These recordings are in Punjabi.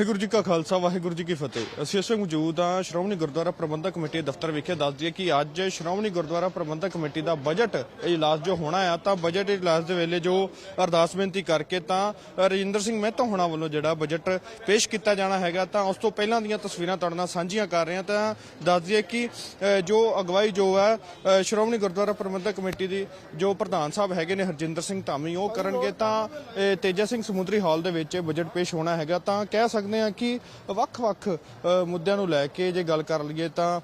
ਵਾਹਿਗੁਰੂ ਜੀ ਕਾ ਖਾਲਸਾ, ਵਾਹਿਗੁਰੂ ਜੀ ਕੀ ਫਤਿਹ। ਅਸੀਂ ਇਸ ਵਕਤ ਮੌਜੂਦ ਹਾਂ ਸ਼੍ਰੋਮਣੀ ਗੁਰਦੁਆਰਾ ਪ੍ਰਬੰਧਕ ਕਮੇਟੀ ਦੇ ਦਫ਼ਤਰ ਵਿਖੇ। ਦੱਸ ਦਈਏ ਕਿ ਅੱਜ ਸ਼੍ਰੋਮਣੀ ਗੁਰਦੁਆਰਾ ਪ੍ਰਬੰਧਕ ਕਮੇਟੀ ਦਾ ਬਜਟ ਇਜਲਾਸ ਜੋ ਹੋਣਾ ਆ, ਤਾਂ ਬਜਟ ਇਜਲਾਸ ਦੇ ਵੇਲੇ ਜੋ ਅਰਦਾਸ ਬੇਨਤੀ ਕਰਕੇ ਤਾਂ ਰਜਿੰਦਰ ਸਿੰਘ ਮਹਿਤਾ ਹੋਣਾ ਵੱਲੋਂ ਜਿਹੜਾ ਬਜਟ ਪੇਸ਼ ਕੀਤਾ ਜਾਣਾ ਹੈਗਾ, ਤਾਂ ਉਸ ਤੋਂ ਪਹਿਲਾਂ ਦੀਆਂ ਤਸਵੀਰਾਂ ਤੁਹਾਡੇ ਨਾਲ ਸਾਂਝੀਆਂ ਕਰ ਰਹੇ ਹਾਂ। ਤਾਂ ਦੱਸ ਦਈਏ ਕਿ ਜੋ ਅਗਵਾਈ ਜੋ ਹੈ ਸ਼੍ਰੋਮਣੀ ਗੁਰਦੁਆਰਾ ਪ੍ਰਬੰਧਕ ਕਮੇਟੀ ਦੀ ਜੋ ਪ੍ਰਧਾਨ ਸਾਹਿਬ ਹੈਗੇ ਨੇ ਹਰਜਿੰਦਰ ਸਿੰਘ ਧਾਮੀ, ਉਹ ਕਰਨਗੇ ਤਾਂ ਤੇਜਾ ਸਿੰਘ ਸਮੁੰਦਰੀ ਹਾਲ ਦੇ ਵਿੱਚ ਬਜਟ ਪੇਸ਼ ਹੋਣਾ ਹੈਗਾ। ਤਾਂ ਕਹਿ ਸਕਦੇ ਹਾਂ ਕਿ ਵੱਖ-ਵੱਖ ਮੁੱਦਿਆਂ ਨੂੰ ਲੈ ਕੇ ਜੇ ਗੱਲ ਕਰ ਲਈਏ ਤਾਂ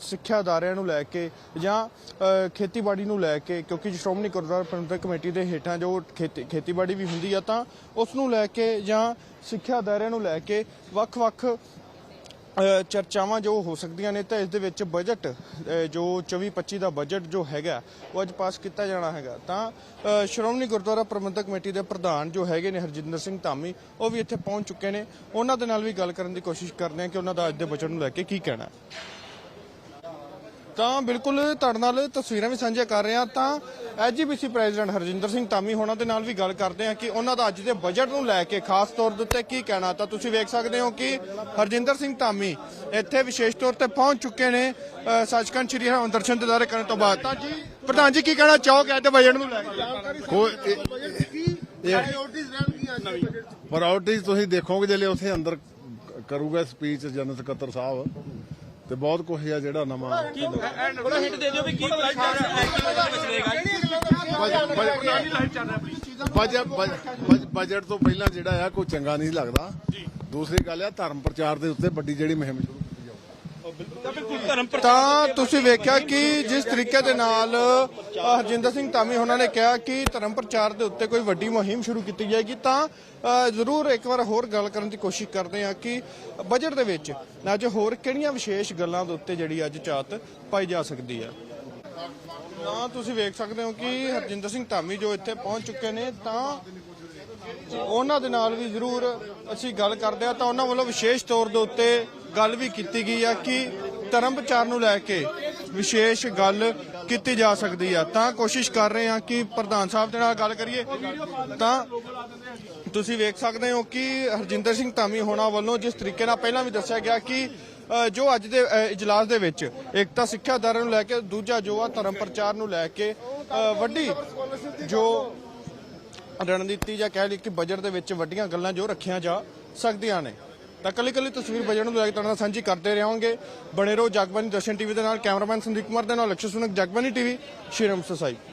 ਸਿੱਖਿਆ ਅਦਾਰਿਆਂ ਨੂੰ ਲੈ ਕੇ ਜਾਂ ਖੇਤੀਬਾੜੀ ਨੂੰ ਲੈ ਕੇ, ਕਿਉਂਕਿ ਸ਼੍ਰੋਮਣੀ ਗੁਰਦੁਆਰਾ ਪ੍ਰਬੰਧਕ ਕਮੇਟੀ ਦੇ ਹੇਠਾਂ ਜੋ ਖੇਤੀ, ਖੇਤੀਬਾੜੀ ਵੀ ਹੁੰਦੀ ਆ ਤਾਂ ਉਸ ਨੂੰ ਲੈ ਕੇ ਜਾਂ ਸਿੱਖਿਆ ਅਦਾਰਿਆਂ ਨੂੰ ਲੈ ਕੇ ਵੱਖ-ਵੱਖ ਚਰਚਾਵਾਂ ਜੋ ਹੋ ਸਕਦੀਆਂ ਨੇ ਤਾਂ ਇਸ ਦੇ ਵਿੱਚ ਬਜਟ ਜੋ 24-25 ਦਾ ਬਜਟ ਜੋ ਹੈਗਾ, ਉਹ ਅੱਜ ਪਾਸ ਕੀਤਾ ਜਾਣਾ ਹੈਗਾ। ਤਾਂ ਸ਼੍ਰੋਮਣੀ ਗੁਰਦੁਆਰਾ ਪ੍ਰਬੰਧਕ ਕਮੇਟੀ ਦੇ ਪ੍ਰਧਾਨ ਜੋ ਹੈਗੇ ਨੇ ਹਰਜਿੰਦਰ ਸਿੰਘ ਧਾਮੀ, ਉਹ ਵੀ ਇੱਥੇ ਪਹੁੰਚ ਚੁੱਕੇ ਨੇ। ਉਹਨਾਂ ਦੇ ਨਾਲ ਵੀ ਗੱਲ ਕਰਨ ਦੀ ਕੋਸ਼ਿਸ਼ ਕਰਦੇ ਹਾਂ ਕਿ ਉਹਨਾਂ ਦਾ ਅੱਜ ਦੇ ਬਜਟ ਨੂੰ ਲੈ ਕੇ ਕੀ ਕਹਿਣਾ ਤਾਂ ਬਿਲਕੁਲ ਤੁਹਾਡੇ ਨਾਲ ਤਸਵੀਰਾਂ ਵੀ ਸਾਂਝੀਆਂ ਕਰ ਰਹੇ ਹਾਂ। ਤਾਂ ਐਜੀਬੀਸੀ ਪ੍ਰੈਜ਼ੀਡੈਂਟ ਹਰਜਿੰਦਰ ਸਿੰਘ ਧਾਮੀ ਹੋਣਾ ਦੇ ਨਾਲ ਵੀ ਗੱਲ ਕਰਦੇ ਹਾਂ ਕਿ ਉਹਨਾਂ ਦਾ ਅੱਜ ਦੇ ਬਜਟ ਨੂੰ ਲੈ ਕੇ ਖਾਸ ਤੌਰ ਦੇ ਉੱਤੇ ਕੀ ਕਹਿਣਾ। ਤਾਂ ਤੁਸੀਂ ਵੇਖ ਸਕਦੇ ਹੋ ਕਿ ਹਰਜਿੰਦਰ ਸਿੰਘ ਧਾਮੀ ਇੱਥੇ ਵਿਸ਼ੇਸ਼ ਤੌਰ ਤੇ ਪਹੁੰਚ ਚੁੱਕੇ ਨੇ ਸੱਚਖੰਡ ਸ੍ਰੀ ਹਰਿਮੰਦਰ ਦਰਸ਼ਨ ਦਿਦਾਰੇ ਕਰਨ ਤੋਂ ਬਾਅਦ। ਤਾਂ ਜੀ ਪ੍ਰਧਾਨ ਜੀ ਕੀ ਕਹਿਣਾ ਚਾਹੋਗੇ ਅੱਜ ਦੇ ਬਜਟ ਨੂੰ ਲੈ ਕੇ? ਕੋਈ ਪ੍ਰਾਇੋਰਟੀਜ਼ ਤੁਸੀਂ ਦੇਖੋਗੇ ਜਿਹੜੇ ਉੱਥੇ ਅੰਦਰ ਕਰੂਗਾ ਸਪੀਚ ਜਨਰਲ ਸਕੱਤਰ ਸਾਹਿਬ ਤੇ ਬਹੁਤ ਕੁਝ ਆ ਜਿਹੜਾ ਨਵਾਂ। ਥੋੜਾ ਹਿੰਟ ਦੇ ਦਿਓ ਵੀ ਕੀ ਬਜਟ ਬਜਟ ਤੋਂ ਪਹਿਲਾਂ ਜਿਹੜਾ ਆ ਕੋਈ ਚੰਗਾ ਨਹੀਂ ਲੱਗਦਾ। ਦੂਸਰੀ ਗੱਲ ਆ ਧਰਮ ਪ੍ਰਚਾਰ ਦੇ ਉੱਤੇ ਵੱਡੀ ਜਿਹੜੀ ਮੁਹਿੰਮ ਸ਼ੁਰੂ ਕੀਤੀ ਜਾਊ ਤਾਂ ਤੁਸੀਂ ਵੇਖਿਆ ਕਿ ਜਿਸ ਤਰੀਕੇ ਦੇ ਨਾਲ ਹਰਜਿੰਦਰ ਸਿੰਘ ਧਾਮੀ ਉਹਨਾਂ ਨੇ ਕਿਹਾ ਕਿ ਧਰਮ ਪ੍ਰਚਾਰ ਦੇ ਉੱਤੇ ਕੋਈ ਵੱਡੀ ਮੁਹਿੰਮ ਸ਼ੁਰੂ ਕੀਤੀ ਜਾਏਗੀ, ਤਾਂ ਜ਼ਰੂਰ ਇੱਕ ਵਾਰ ਹੋਰ ਗੱਲ ਕਰਨ ਦੀ ਕੋਸ਼ਿਸ਼ ਕਰਦੇ ਹਾਂ ਕਿ ਬਜਟ ਦੇ ਵਿੱਚ ਅੱਜ ਹੋਰ ਕਿਹੜੀਆਂ ਵਿਸ਼ੇਸ਼ ਗੱਲਾਂ ਦੇ ਉੱਤੇ ਜਿਹੜੀ ਅੱਜ ਚਾਤ ਪਾਈ ਜਾ ਸਕਦੀ ਹੈ। ਤਾਂ ਤੁਸੀਂ ਵੇਖ ਸਕਦੇ ਹੋ ਕਿ ਹਰਜਿੰਦਰ ਸਿੰਘ ਧਾਮੀ ਜੋ ਇੱਥੇ ਪਹੁੰਚ ਚੁੱਕੇ ਨੇ, ਤਾਂ ਉਹਨਾਂ ਦੇ ਨਾਲ ਵੀ ਜ਼ਰੂਰ ਅਸੀਂ ਗੱਲ ਕਰਦੇ ਆ ਤਾਂ ਉਹਨਾਂ ਵੱਲੋਂ ਵਿਸ਼ੇਸ਼ ਤੌਰ ਦੇ ਉੱਤੇ ਗੱਲ ਵੀ ਕੀਤੀ ਗਈ ਆ ਕਿ ਧਰਮ ਪ੍ਰਚਾਰ ਨੂੰ ਲੈ ਕੇ ਵਿਸ਼ੇਸ਼ ਗੱਲ ਕੀਤੀ ਜਾ ਸਕਦੀ ਆ। ਤਾਂ ਕੋਸ਼ਿਸ਼ ਕਰ ਰਹੇ ਆ ਕਿ ਪ੍ਰਧਾਨ ਸਾਹਿਬ ਦੇ ਨਾਲ ਗੱਲ ਕਰੀਏ। ਤਾਂ ਤੁਸੀਂ ਵੇਖ ਸਕਦੇ ਹੋ ਕਿ ਹਰਜਿੰਦਰ ਸਿੰਘ ਧਾਮੀ ਹੋਣਾ ਵੱਲੋਂ ਜਿਸ ਤਰੀਕੇ ਨਾਲ ਪਹਿਲਾਂ ਵੀ ਦੱਸਿਆ ਗਿਆ ਕਿ ਜੋ ਅੱਜ ਦੇ ਇਜਲਾਸ ਦੇ ਵਿੱਚ ਇੱਕ ਤਾਂ ਸਿੱਖਿਆ ਦਰ ਨੂੰ ਲੈ ਕੇ ਦੂਜਾ ਜੋ ਆ ਧਰਮ ਪ੍ਰਚਾਰ ਨੂੰ ਲੈ ਕੇ ਵੱਡੀ ਜੋ ਰਣਨੀਤੀ ਜਾਂ ਕਹਿ ਲਈ ਕਿ ਬਜਟ ਦੇ ਵਿੱਚ ਵੱਡੀਆਂ ਗੱਲਾਂ ਜੋ ਰੱਖੀਆਂ ਜਾ ਸਕਦੀਆਂ ਨੇ। ਤਾਂ ਕੱਲੀ ਕੱਲੀ ਤਸਵੀਰ ਬਜਟ ਨੂੰ ਲੈ ਕੇ ਤੁਹਾਡੇ ਨਾਲ ਸਾਂਝੀ ਕਰਦੇ ਰਹਾਂਗੇ। ਬਣੇ ਰਹੋ ਜਗਬਾਨੀ ਦਰਸ਼ਨ ਟੀਵੀ ਦੇ ਨਾਲ, ਕੈਮਰਾਮੈਨ ਸੰਦੀਪ ਕੁਮਾਰ ਦੇ ਨਾਲ ਲਕਸ਼ੇ ਸੁਨਕ ਜਗਬਾਨੀ ਟੀਵੀ ਸ਼੍ਰੀਰਮ ਸਸਾਈ।